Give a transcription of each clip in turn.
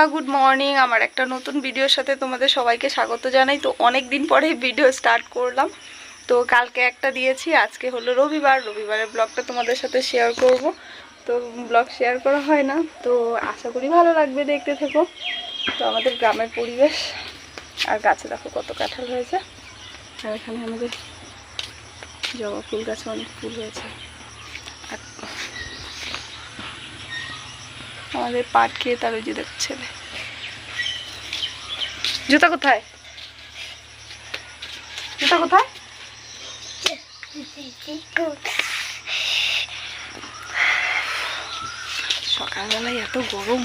বন্ধুরা good morning আমার একটা নতুন ভিডিওর সাথে তোমাদের সবাইকে স্বাগত জানাই। তো অনেক দিন পরে ভিডিও স্টার্ট করলাম। তো কালকে একটা দিয়েছি, আজকে হলো রবিবার। রবিবারের ব্লগটা তোমাদের সাথে শেয়ার করব। তো ব্লগ শেয়ার করা হয় না, তো আশা করি ভালো লাগবে দেখতে থেকো। তো আমাদের গ্রামের পরিবেশ, আর গাছে দেখো কত কাঁঠাল হয়েছে। আর এখানে আমাদের জবা ফুল গাছে অনেক ফুল হয়েছে। আমাদের পাট খেয়ে তার ওই দেখো ছেলে। জুতা কোথায়? জুতা কোথায়? সকালবেলায় এত গরম।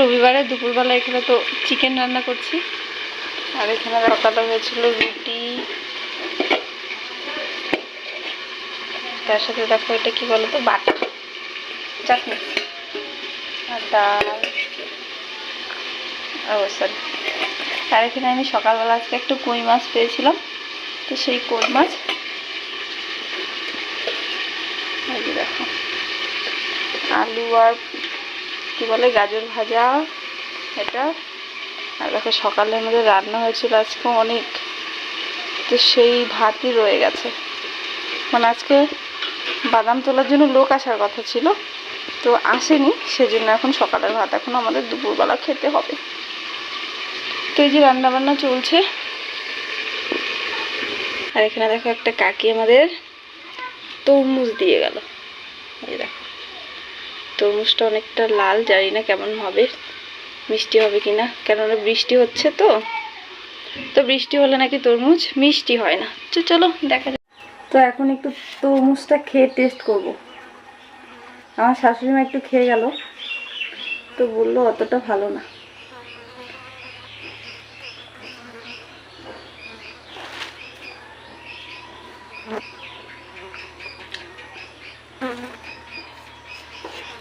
রবিবারে দুপুরবেলা এখানে তো চিকেন রান্না করছি। আর এখানে সকালে হয়েছিল রুটি। তার সাথে দেখো এটা কি বলো তো বাটা। চাটনি। আর ডাল। সরি আর এখানে আমি সকালবেলা আজকে একটু কই মাছ পেয়েছিলাম, তো সেই কই মাছ। দেখো। আলু আর কি বলে গাজর ভাজা, এটা। আর দেখো সকালে আমাদের রান্না হয়েছিল আজকে অনেক। তো সেই ভাতই রয়ে গেছে। মানে আজকে বাদাম তোলার জন্য লোক আসার কথা ছিল। তো আসেনি, সেজন্য এখন সকালের ভাত এখন আমাদের দুপুরবেলা খেতে হবে। তো এই যে রান্না বান্না চলছে। আর এখানে দেখো একটা কাকি আমাদের তরমুজ দিয়ে গেল। এই দেখো। তরমুজটা অনেকটা লাল, জানি না কেমন হবে, মিষ্টি হবে কি না কেননা বৃষ্টি হচ্ছে তো। তো বৃষ্টি হলে নাকি তরমুজ মিষ্টি হয় না। তো চলো, দেখা যাক। তো এখন একটু তরমুজটা খেয়ে টেস্ট করব। আমার শাশুড়ি মা একটু খেয়ে গেল, তো বলল অতটা ভালো না।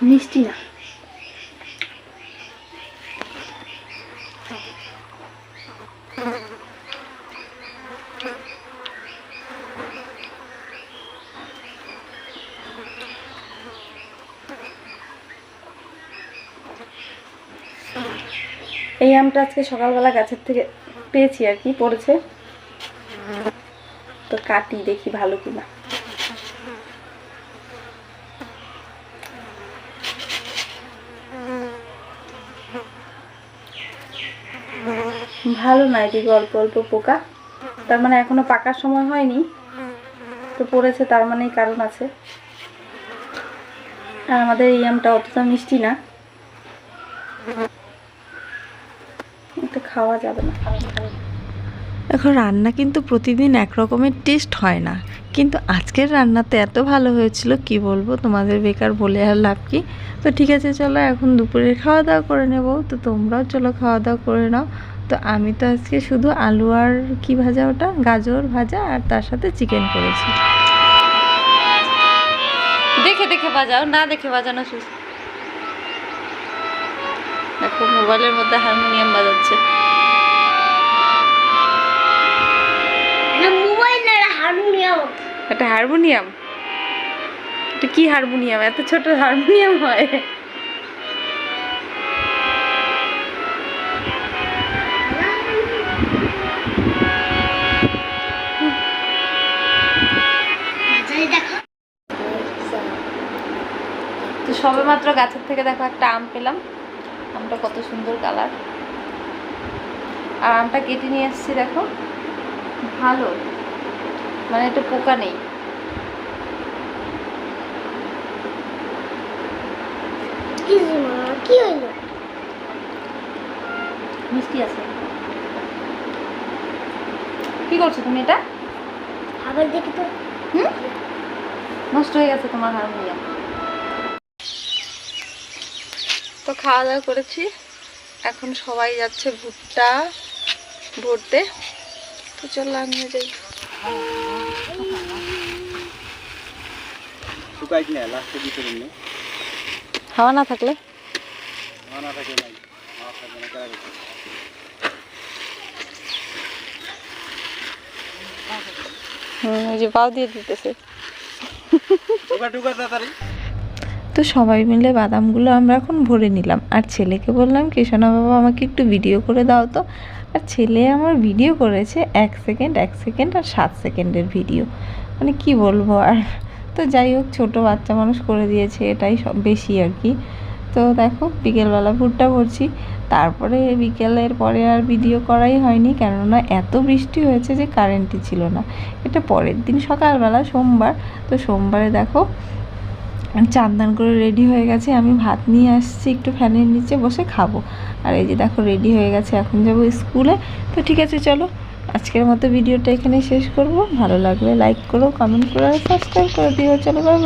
মিষ্টি না। এই আমটা আজকে সকালবেলা গাছের থেকে পেয়েছি আর কি, পড়েছে। তো কাটি দেখি ভালো কিনা। ভালো না এদিকে অল্প অল্প পোকা। তার মানে এখনও পাকার সময় হয়নি। তো পড়েছে, তার মানেই কারণ আছে। আর আমাদের এই আমটা অতটা মিষ্টি না। খাওয়া যাবে না। এখন রান্না কিন্তু প্রতিদিন এক রকমের টেস্ট হয় না। কিন্তু আজকের রান্নাতে এত ভালো হয়েছিল, কি বলব? তোমাদের বেকার বলে আর লাভ কি? তো ঠিক আছে, চলো এখন দুপুরের খাওয়া দাওয়া করে নেব। তো তোমরাও চলো খাওয়া দাওয়া করে নাও। তো আমি তো আজকে শুধু আলু আর কি ভাজা ওটা? গাজর ভাজা আর তার সাথে চিকেন করেছি। দেখে দেখে বাজাও, না দেখে বাজানো সুস্থ দেখো মোবাইলের মধ্যে হারমোনিয়াম বাজাচ্ছে। হারমোনিয়াম। এটা হারমোনিয়াম? এটা কি হারমোনিয়াম? এত ছোট হারমোনিয়াম হয়। তো সবে মাত্র গাছের থেকে দেখো একটা আম পেলাম। আমটা কত সুন্দর কালার। আর আমটা কেটে নিয়ে এসেছি দেখো। ভালো। মানে একটু পোকা নেই। কি মা? মিষ্টি আছে। কি করছ তুমি এটা? আবার দেখি তো। হুম? নষ্ট হয়ে গেছে তোমার হারমোনিয়াম। তো খাওয়া দাওয়া করেছি। এখন সবাই যাচ্ছে ভুট্টা ভরতে। তো চলো আমিও যাই। শুকাইছ না লাস্টে দিতে হাওয়া না থাকলে? মানা থাকে নাই মানা থাকে না হুম ওই যে পাও দিয়ে দিতেছে। টুকা টুকা তাড়াতাড়ি। তো সবাই মিলে বাদামগুলো আমরা এখন ভরে নিলাম। আর ছেলেকে বললাম কি সোনা বাবা আমাকে একটু ভিডিও করে দাও তো। আর ছেলে আমার ভিডিও করেছে এক সেকেন্ড এক সেকেন্ড আর সাত সেকেন্ডের ভিডিও মানে কি বলব আর? তো যাই হোক, ছোটো বাচ্চা মানুষ করে দিয়েছে, এটাই সব বেশি আর কি। তো দেখো, বিকেলবেলা ভুট্টা করছি তারপরে বিকেলের পরে আর ভিডিও করাই হয়নি, কেননা এত বৃষ্টি হয়েছে যে কারেন্টই ছিল না। এটা পরের দিন সকালবেলা, সোমবার। তো সোমবারে দেখো, চান দান করে রেডি হয়ে গেছে। আমি ভাত নিয়ে আসছি, একটু ফ্যানের নিচে বসে খাব। আর এই যে দেখো, রেডি হয়ে গেছে, এখন যাব স্কুলে। তো ঠিক আছে, চলো। আজকের মতো ভিডিওটা এখানে শেষ করব। ভালো লাগলে লাইক করো কমেন্ট করো সাবস্ক্রাইব করে। দিও চলো বাই